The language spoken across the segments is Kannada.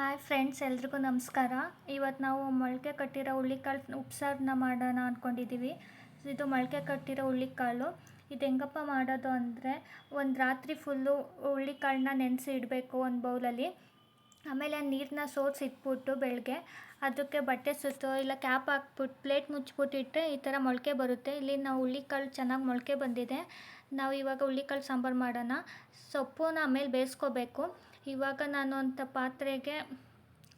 ಹಾಯ್ ಫ್ರೆಂಡ್ಸ್, ಎಲ್ರಿಗೂ ನಮಸ್ಕಾರ. ಇವತ್ತು ನಾವು ಮೊಳಕೆ ಕಟ್ಟಿರೋ ಹುಳ್ಳಿಕಾಳು ಉಪ್ಸಾರನ್ನ ಮಾಡೋಣ ಅಂದ್ಕೊಂಡಿದ್ದೀವಿ ಇದು ಮೊಳಕೆ ಕಟ್ಟಿರೋ ಹುಳಿಕಾಳು ಇದು ಹೆಂಗಪ್ಪ ಮಾಡೋದು ಅಂದರೆ, ಒಂದು ರಾತ್ರಿ ಫುಲ್ಲು ಹುಳ್ಳಿಕಾಳನ್ನ ನೆನೆಸಿ ಇಡಬೇಕು ಒಂದು ಬೌಲಲ್ಲಿ. ಆಮೇಲೆ ನೀರನ್ನ ಸೋಸಿ ಇಟ್ಬಿಟ್ಟು ಬೆಳಗ್ಗೆ ಅದಕ್ಕೆ ಬಟ್ಟೆ ಸುತ್ತೋ, ಇಲ್ಲ ಕ್ಯಾಪ್ ಹಾಕ್ಬಿಟ್ಟು ಪ್ಲೇಟ್ ಮುಚ್ಚಿಬಿಟ್ಟು ಈ ಥರ ಮೊಳಕೆ ಬರುತ್ತೆ. ಇಲ್ಲಿ ನಾವು ಹುಳ್ಳಿಕಾಳು ಚೆನ್ನಾಗಿ ಮೊಳಕೆ ಬಂದಿದೆ. ನಾವು ಇವಾಗ ಹುಳ್ಳಿಕಾಳು ಸಾಂಬಾರು ಮಾಡೋಣ. ಸೊಪ್ಪನ್ನ ಆಮೇಲೆ ಬೇಯಿಸ್ಕೋಬೇಕು. ಇವಾಗ ನಾನು ಅಂತ ಪಾತ್ರೆಗೆ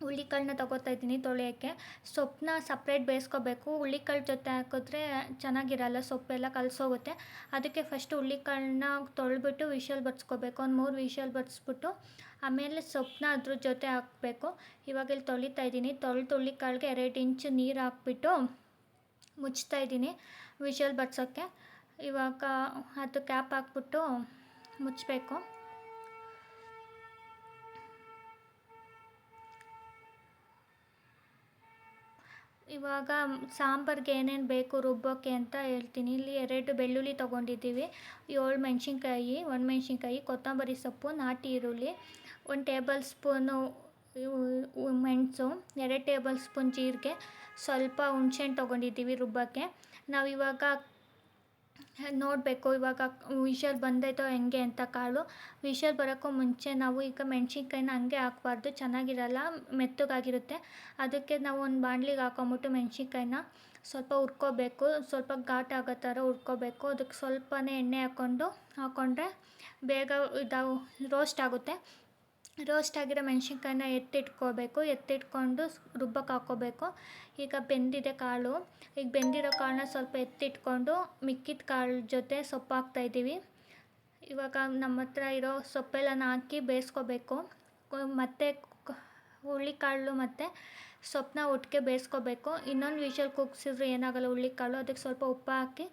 ಹುಳ್ಳಿಕಾಳನ್ನ ತಗೋತಾ ಇದ್ದೀನಿ ತೊಳೆಯೋಕ್ಕೆ. ಸೊಪ್ಪನ್ನ ಸಪ್ರೇಟ್ ಬೇಯಿಸ್ಕೋಬೇಕು. ಹುಳ್ಳಿಕಾಳು ಜೊತೆ ಹಾಕಿದ್ರೆ ಚೆನ್ನಾಗಿರಲ್ಲ, ಸೊಪ್ಪೆಲ್ಲ ಕಲಸೋಗುತ್ತೆ. ಅದಕ್ಕೆ ಫಸ್ಟ್ ಹುಳ್ಳಿಕಾಳನ್ನ ತೊಳೆದ್ಬಿಟ್ಟು ವಿಷಲ್ ಬರ್ಸ್ಕೋಬೇಕು ಒಂದು ಮೂರು ವಿಷಲ್ ಬರ್ಸ್ಬಿಟ್ಟು ಆಮೇಲೆ ಸೊಪ್ಪನ್ನ ಅದ್ರ ಜೊತೆ ಹಾಕಬೇಕು. ಇವಾಗ ಇಲ್ಲಿ ತೊಳಿತಾ ಇದ್ದೀನಿ. ತೊಳೆದು ಹುಳ್ಳಿಕಾಳಿಗೆ ಎರಡು ಇಂಚು ನೀರು ಹಾಕ್ಬಿಟ್ಟು ಮುಚ್ತಾ ಇದ್ದೀನಿ ವಿಷಲ್ ಬರ್ಸೋಕ್ಕೆ ಇವಾಗ ಅದು ಕ್ಯಾಪ್ ಹಾಕ್ಬಿಟ್ಟು ಮುಚ್ಚಬೇಕು ಇವಾಗ ಸಾಂಬಾರ್ಗೆ ಏನೇನು ಬೇಕು ರುಬ್ಬೋಕ್ಕೆ ಅಂತ ಹೇಳ್ತೀನಿ. ಇಲ್ಲಿ ಎರಡು ಬೆಳ್ಳುಳ್ಳಿ ತೊಗೊಂಡಿದ್ದೀವಿ. ಏಳು ಮೆಣಸಿನ್ಕಾಯಿ ಒಣಮೆಣ್ಸಿನ್ಕಾಯಿ ಕೊತ್ತಂಬರಿ ಸೊಪ್ಪು, ನಾಟಿ ಈರುಳ್ಳಿ, ಒಂದು ಟೇಬಲ್ ಸ್ಪೂನು ಮೆಣಸು, ಎರಡು ಟೇಬಲ್ ಸ್ಪೂನ್ ಜೀರಿಗೆ. ಸ್ವಲ್ಪ ಹುಣ್ಸೆಹಣ್ಣು ತೊಗೊಂಡಿದ್ದೀವಿ ರುಬ್ಬೋಕ್ಕೆ ನಾವು ಇವಾಗ ನೋಡಬೇಕು. ಇವಾಗ ವಿಷಲ್ ಬಂದೈತೋ ಹೆಂಗೆ ಅಂತ ಕಾಳು. ವಿಷಲ್ ಬರೋಕ್ಕೂ ಮುಂಚೆ ನಾವು ಈಗ ಮೆಣ್ಸಿನ್ಕಾಯಿನ ಹಂಗೆ ಹಾಕ್ಬಾರ್ದು. ಚೆನ್ನಾಗಿರಲ್ಲ, ಮೆತ್ತಗಾಗಿರುತ್ತೆ. ಅದಕ್ಕೆ ನಾವು ಒಂದು ಬಾಣ್ಲಿಗೆ ಹಾಕೊಂಬಿಟ್ಟು ಮೆಣ್ಸಿನ್ಕಾಯಿನ ಸ್ವಲ್ಪ ಹುರ್ಕೋಬೇಕು. ಸ್ವಲ್ಪ ಘಾಟ್ ಆಗೋ ಥರ ಹುರ್ಕೋಬೇಕು. ಅದಕ್ಕೆ ಸ್ವಲ್ಪನೇ ಎಣ್ಣೆ ಹಾಕ್ಕೊಂಡು ಹಾಕ್ಕೊಂಡ್ರೆ ಬೇಗ ಇದಾವು ರೋಸ್ಟ್ ಆಗುತ್ತೆ. ರೋಸ್ಟ್ ಆಗಿರೋ ಮೆಣಸಿನ್ಕಾಯನ್ನ ಎತ್ತಿಟ್ಕೋಬೇಕು. ಎತ್ತಿಟ್ಕೊಂಡು ರುಬ್ಬಕ್ಕೆ ಹಾಕ್ಕೋಬೇಕು ಈಗ ಬೆಂದಿದೆ ಕಾಳು, ಈಗ ಬೆಂದಿರೋ ಕಾಳನ್ನ ಸ್ವಲ್ಪ ಎತ್ತಿಟ್ಕೊಂಡು ಮಿಕ್ಕಿದ ಕಾಳು ಜೊತೆ ಸೊಪ್ಪು ಹಾಕ್ತಾಯಿದ್ದೀವಿ ಇವಾಗ ನಮ್ಮ ಹತ್ರ ಇರೋ ಸೊಪ್ಪೆಲ್ಲನ ಹಾಕಿ ಬೇಯಿಸ್ಕೋಬೇಕು. ಮತ್ತು ಹುಳ್ಳಿಕಾಳು ಮತ್ತು ಸೊಪ್ಪನ್ನ ಒಟ್ಟಿಗೆ ಬೇಯಿಸ್ಕೋಬೇಕು. ಇನ್ನೊಂದು ವಿಷಲ್ ಕುಗ್ಸಿದ್ರೆ ಏನಾಗಲ್ಲ ಹುಳ್ಳಿಕಾಳು ಅದಕ್ಕೆ ಸ್ವಲ್ಪ ಉಪ್ಪು ಹಾಕಿ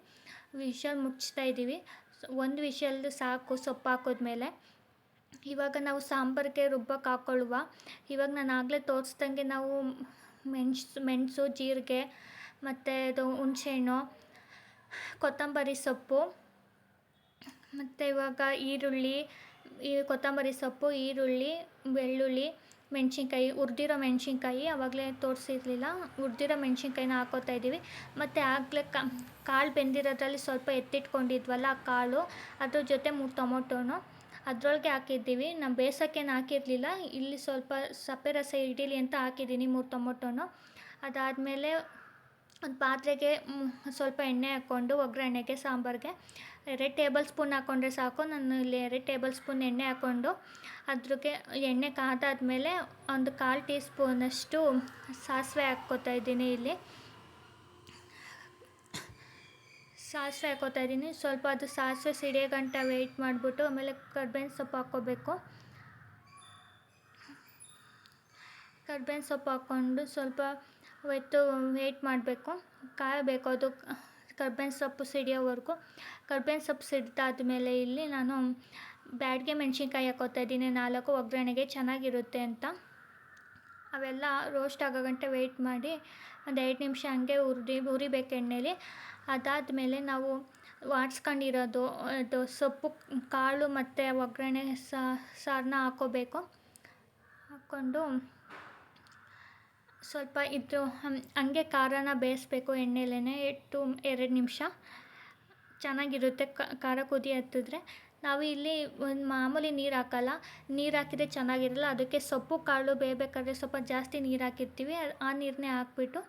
ವಿಷಲ್ ಮುಚ್ಚ್ತಾ ಇದ್ದೀವಿ. ಒಂದು ವಿಷಲ್ದು ಸಾಕು ಸೊಪ್ಪು ಹಾಕಿದ್ಮೇಲೆ ಇವಾಗ ನಾವು ಸಾಂಬಾರಿಗೆ ರುಬ್ಬಕ್ಕೆ ಹಾಕ್ಕೊಳ್ಳುವ ಇವಾಗ ನಾನು ಆಗಲೇ ತೋರಿಸ್ದಂಗೆ ನಾವು ಮೆಣಸು ಮೆಣಸು, ಜೀರಿಗೆ, ಮತ್ತು ಇದು ಹುಣ್ಸೆಹಣ್ಣು, ಕೊತ್ತಂಬರಿ ಸೊಪ್ಪು, ಮತ್ತು ಇವಾಗ ಈರುಳ್ಳಿ, ಈ ಕೊತ್ತಂಬರಿ ಸೊಪ್ಪು, ಈರುಳ್ಳಿ, ಬೆಳ್ಳುಳ್ಳಿ, ಮೆಣಸಿನ್ಕಾಯಿ, ಹುರ್ದಿರೋ ಮೆಣಸಿನ್ಕಾಯಿ ಆವಾಗಲೇ ತೋರಿಸಿರ್ಲಿಲ್ಲ. ಉರ್ದಿರೋ ಮೆಣಸಿನ್ಕಾಯಿನ ಹಾಕೋತಾ ಇದ್ದೀವಿ ಮತ್ತು ಆಗಲೇ ಕಾಳು ಬೆಂದಿರೋದ್ರಲ್ಲಿ ಸ್ವಲ್ಪ ಎತ್ತಿಟ್ಕೊಂಡಿದ್ವಲ್ಲ ಆ ಕಾಳು, ಅದ್ರ ಜೊತೆ ಮೂರು ಟೊಮೊಟೊನು. ಅದರೊಳಗೆ ಹಾಕಿದ್ದೀವಿ. ನಾನು ಬೇಯಿಸೋಕ್ಕೇನು ಹಾಕಿರಲಿಲ್ಲ. ಇಲ್ಲಿ ಸ್ವಲ್ಪ ಸಪ್ಪೆ ರಸ ಇಡೀಲಿ ಅಂತ ಹಾಕಿದ್ದೀನಿ ಮೂರು ಟೊಮೊಟೊನು. ಅದಾದಮೇಲೆ ಒಂದು ಪಾತ್ರೆಗೆ ಸ್ವಲ್ಪ ಎಣ್ಣೆ ಹಾಕ್ಕೊಂಡು, ಒಗ್ಗರಣೆಗೆ ಸಾಂಬಾರಿಗೆ. ಎರಡು ಟೇಬಲ್ ಸ್ಪೂನ್ ಹಾಕ್ಕೊಂಡ್ರೆ ಸಾಕು. ನಾನು ಇಲ್ಲಿ ಎರಡು ಟೇಬಲ್ ಸ್ಪೂನ್ ಎಣ್ಣೆ ಹಾಕ್ಕೊಂಡು ಅದ್ರಿಗೆ ಎಣ್ಣೆ ಕಾದಾದ್ಮೇಲೆ ಒಂದು ಕಾಲು ಟೀ ಸ್ಪೂನಷ್ಟು ಸಾಸಿವೆ ಹಾಕ್ಕೋತಾ ಇದ್ದೀನಿ ಇಲ್ಲಿ. ಸಾಸಿವೆ ಹಾಕೋತಾ ಇದ್ದೀನಿ. ಸ್ವಲ್ಪ ಅದು ಸಾಸಿವೆ ಸಿಡಿಯ ಗಂಟ ವೆಯ್ಟ್ ಮಾಡಿಬಿಟ್ಟು ಆಮೇಲೆ ಕರ್ಬೇವಿನ ಸೊಪ್ಪು ಹಾಕ್ಕೋಬೇಕು. ಕರ್ಬೇವಿನ ಸೊಪ್ಪು ಹಾಕ್ಕೊಂಡು ಸ್ವಲ್ಪ ಹೊತ್ತು ವೆಯ್ಟ್ ಮಾಡಬೇಕು. ಕಾಯಬೇಕು ಅದು ಕರ್ಬೇವಿನ ಸೊಪ್ಪು ಸಿಡಿಯೋವರೆಗೂ. ಕರ್ಬೇವಿನ ಸೊಪ್ಪು ಸಿಡ್ದಾದ್ಮೇಲೆ ಇಲ್ಲಿ ನಾನು ಬ್ಯಾಡ್ಗೆ ಮೆಣಸಿನ್ಕಾಯಿ ಹಾಕೋತಾ ಇದ್ದೀನಿ. ನಾಲ್ಕು ಒಗ್ಗರಣೆಗೆ ಚೆನ್ನಾಗಿರುತ್ತೆ ಅಂತ. ಅವೆಲ್ಲ ರೋಸ್ಟ್ ಆಗೋ ಗಂಟೆ ವೆಯ್ಟ್ ಮಾಡಿ ಒಂದು ಎರಡು ನಿಮಿಷ ಹಂಗೆ ಉರಿ ಹುರಿಬೇಕು ಎಣ್ಣೆಲಿ. ಅದಾದಮೇಲೆ ನಾವು ವಾಡ್ಸ್ಕೊಂಡಿರೋದು ಅದು ಸೊಪ್ಪು, ಕಾಳು ಮತ್ತು ಒಗ್ಗರಣೆ ಸಾರನ್ನ ಹಾಕೋಬೇಕು. ಹಾಕ್ಕೊಂಡು ಸ್ವಲ್ಪ ಇದು ಹಂಗೆ ಖಾರನ ಬೇಯಿಸ್ಬೇಕು ಎಣ್ಣೆಲೇ ಟು, ಎರಡು ನಿಮಿಷ. ಚೆನ್ನಾಗಿರುತ್ತೆ ಖಾರ ಕುದಿ ಹತ್ತಿದ್ರೆ. ನಾವು ಇಲ್ಲಿ ಒಂದು ಮಾಮೂಲಿ ನೀರು ಹಾಕಲ್ಲ. ನೀರು ಹಾಕಿದ್ರೆ ಚೆನ್ನಾಗಿರಲ್ಲ. ಅದಕ್ಕೆ ಸೊಪ್ಪು, ಕಾಳು ಬೇಯಬೇಕಾದ್ರೆ ಸ್ವಲ್ಪ ಜಾಸ್ತಿ ನೀರು ಹಾಕಿರ್ತೀವಿ. ಆ ನೀರನ್ನೇ ಹಾಕ್ಬಿಟ್ಟು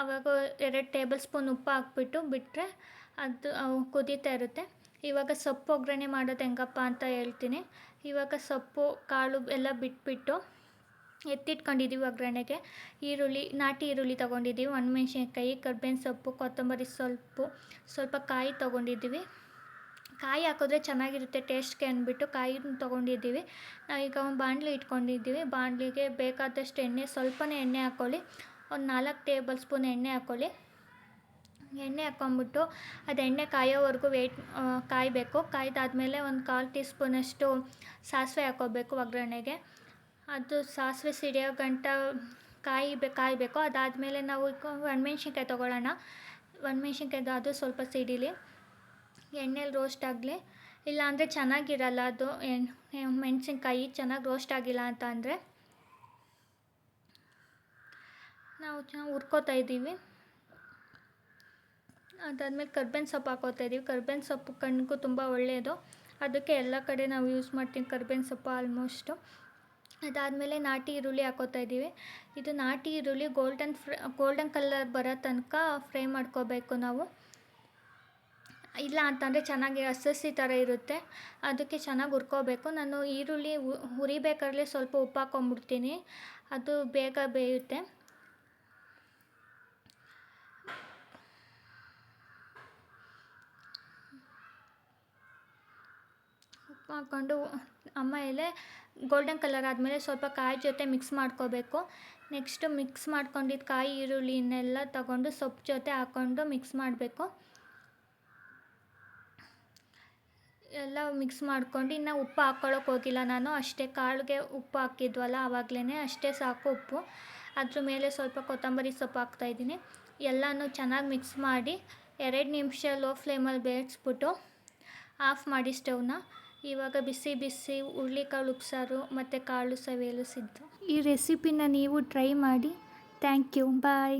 ಆವಾಗ ಎರಡು ಟೇಬಲ್ ಸ್ಪೂನ್ ಉಪ್ಪು ಹಾಕ್ಬಿಟ್ಟು ಬಿಟ್ಟರೆ ಅದು ಕುದೀತಾ ಇರುತ್ತೆ. ಇವಾಗ ಸೊಪ್ಪು ಒಗ್ಗರಣೆ ಮಾಡೋದು ಹೆಂಗಪ್ಪ ಅಂತ ಹೇಳ್ತೀನಿ. ಇವಾಗ ಸೊಪ್ಪು, ಕಾಳು ಎಲ್ಲ ಬಿಟ್ಬಿಟ್ಟು ಎತ್ತಿಟ್ಕೊಂಡಿದ್ದೀವಿ ಒಗ್ಗರಣೆಗೆ. ಈರುಳ್ಳಿ, ನಾಟಿ ಈರುಳ್ಳಿ ತೊಗೊಂಡಿದ್ದೀವಿ ಒಣಮೆಣ್ಸಿನ್ಕಾಯಿ, ಕರ್ಬೇವಿನ ಸೊಪ್ಪು, ಕೊತ್ತಂಬರಿ ಸೊಪ್ಪು, ಸ್ವಲ್ಪ ಕಾಯಿ ತೊಗೊಂಡಿದ್ದೀವಿ ಕಾಯಿ ಹಾಕಿದ್ರೆ ಚೆನ್ನಾಗಿರುತ್ತೆ, ಟೇಸ್ಟ್ಗೆ ಅಂದ್ಬಿಟ್ಟು ಕಾಯಿ ತೊಗೊಂಡಿದ್ದೀವಿ. ಈಗ ಒಂದು ಬಾಣಲಿ ಇಟ್ಕೊಂಡಿದ್ದೀವಿ. ಬಾಣಲಿಗೆ ಬೇಕಾದಷ್ಟು ಎಣ್ಣೆ, ಸ್ವಲ್ಪನೇ ಎಣ್ಣೆ ಹಾಕ್ಕೊಳ್ಳಿ ಒಂದು ನಾಲ್ಕು ಟೇಬಲ್ ಸ್ಪೂನ್ ಎಣ್ಣೆ ಹಾಕ್ಕೊಳ್ಳಿ ಎಣ್ಣೆ ಹಾಕ್ಕೊಂಬಿಟ್ಟು ಅದು ಎಣ್ಣೆ ಕಾಯೋವರೆಗೂ ವೇಟ್ ಕಾಯಬೇಕು. ಕಾಯ್ದಾದ್ಮೇಲೆ ಒಂದು ಕಾಲು ಟೀ ಸ್ಪೂನಷ್ಟು ಸಾಸಿವೆ ಹಾಕ್ಕೋಬೇಕು ಒಗ್ಗರಣೆಗೆ. ಅದು ಸಾಸಿವೆ ಸಿಡಿಯೋ ಗಂಟ ಕಾಯಿ ಕಾಯಬೇಕು. ಅದಾದಮೇಲೆ ನಾವು ಒಣಮೆಣ್ಸಿನ್ಕಾಯಿ ತೊಗೊಳ್ಳೋಣ. ಒಣಮೆಣ್ಸಿನ್ಕಾಯ್ದು ಅದು ಸ್ವಲ್ಪ ಸಿಡಿಲಿ. ಎಣ್ಣೆಲಿ ರೋಸ್ಟ್ ಆಗಲಿ, ಇಲ್ಲಾಂದರೆ ಚೆನ್ನಾಗಿರಲ್ಲ ಅದು ಮೆಣಸಿನ್ಕಾಯಿ ಚೆನ್ನಾಗಿ ರೋಸ್ಟ್ ಆಗಿಲ್ಲ ಅಂತ ಅಂದರೆ, ನಾವು ಚೆನ್ನಾಗಿ ಹುರ್ಕೋತಾ ಇದ್ದೀವಿ. ಅದಾದಮೇಲೆ ಕರ್ಬೇವಿನ ಸೊಪ್ಪು ಹಾಕೋತಾ ಇದ್ದೀವಿ. ಕರ್ಬೇವಿನ ಸೊಪ್ಪು ಕಣ್ಣಿಗೂ ತುಂಬ ಒಳ್ಳೆಯದು ಅದಕ್ಕೆ ಎಲ್ಲ ಕಡೆ ನಾವು ಯೂಸ್ ಮಾಡ್ತೀವಿ ಕರ್ಬೇವಿನ ಸೊಪ್ಪು ಆಲ್ಮೋಸ್ಟು ಅದಾದಮೇಲೆ ನಾಟಿ ಈರುಳ್ಳಿ ಹಾಕೋತಾ ಇದ್ದೀವಿ. ಇದು ನಾಟಿ ಈರುಳ್ಳಿ ಗೋಲ್ಡನ್ ಫ್ರೈ ಗೋಲ್ಡನ್ ಕಲರ್ ಬರೋ ತನಕ ಫ್ರೈ ಮಾಡ್ಕೋಬೇಕು ನಾವು. ಇಲ್ಲ ಅಂತಂದರೆ ಚೆನ್ನಾಗಿ ಹಸಿ ಥರ ಇರುತ್ತೆ. ಅದಕ್ಕೆ ಚೆನ್ನಾಗಿ ಹುರ್ಕೋಬೇಕು. ನಾನು ಈರುಳ್ಳಿ ಹುರಿಬೇಕಾದ್ರೆ ಸ್ವಲ್ಪ ಉಪ್ಪು ಹಾಕ್ಕೊಂಬಿಡ್ತೀನಿ. ಅದು ಬೇಗ ಬೇಯುತ್ತೆ. ಉಪ್ಪು ಹಾಕ್ಕೊಂಡು ಆಮೇಲೆ ಗೋಲ್ಡನ್ ಕಲರ್ ಆದಮೇಲೆ ಸ್ವಲ್ಪ ಕಾಯಿ ಜೊತೆ ಮಿಕ್ಸ್ ಮಾಡ್ಕೋಬೇಕು. ನೆಕ್ಸ್ಟು ಮಿಕ್ಸ್ ಮಾಡ್ಕೊಂಡಿದ್ದು ಕಾಯಿ ಈರುಳ್ಳಿನೆಲ್ಲ ತಗೊಂಡು ಸೊಪ್ಪು ಜೊತೆ ಹಾಕ್ಕೊಂಡು ಮಿಕ್ಸ್ ಮಾಡಬೇಕು. ಎಲ್ಲ ಮಿಕ್ಸ್ ಮಾಡ್ಕೊಂಡು ಇನ್ನು ಉಪ್ಪು ಹಾಕ್ಕೊಳ್ಳೋಕೆ ಹೋಗಿಲ್ಲ ನಾನು. ಅಷ್ಟೇ ಕಾಳಿಗೆ ಉಪ್ಪು ಹಾಕಿದ್ವಲ್ಲ ಆವಾಗಲೇ ಅಷ್ಟೇ ಸಾಕು ಉಪ್ಪು. ಅದ್ರ ಮೇಲೆ ಸ್ವಲ್ಪ ಕೊತ್ತಂಬರಿ ಸೊಪ್ಪು ಹಾಕ್ತಾಯಿದ್ದೀನಿ ಎಲ್ಲನೂ ಚೆನ್ನಾಗಿ ಮಿಕ್ಸ್ ಮಾಡಿ ಎರಡು ನಿಮಿಷ ಲೋ ಫ್ಲೇಮಲ್ಲಿ ಬೇಯಿಸ್ಬಿಟ್ಟು ಆಫ್ ಮಾಡಿ ಸ್ಟವ್ನ. ಇವಾಗ ಬಿಸಿ ಬಿಸಿ ಹುರುಳಿಕಾಳು ಉಪ್ಸಾರು ಮತ್ತು ಕಾಳು ಸವಿಯಲು ಸಿದ್ದು. ಈ ರೆಸಿಪಿನ ನೀವು ಟ್ರೈ ಮಾಡಿ. Thank you. ಬಾಯ್.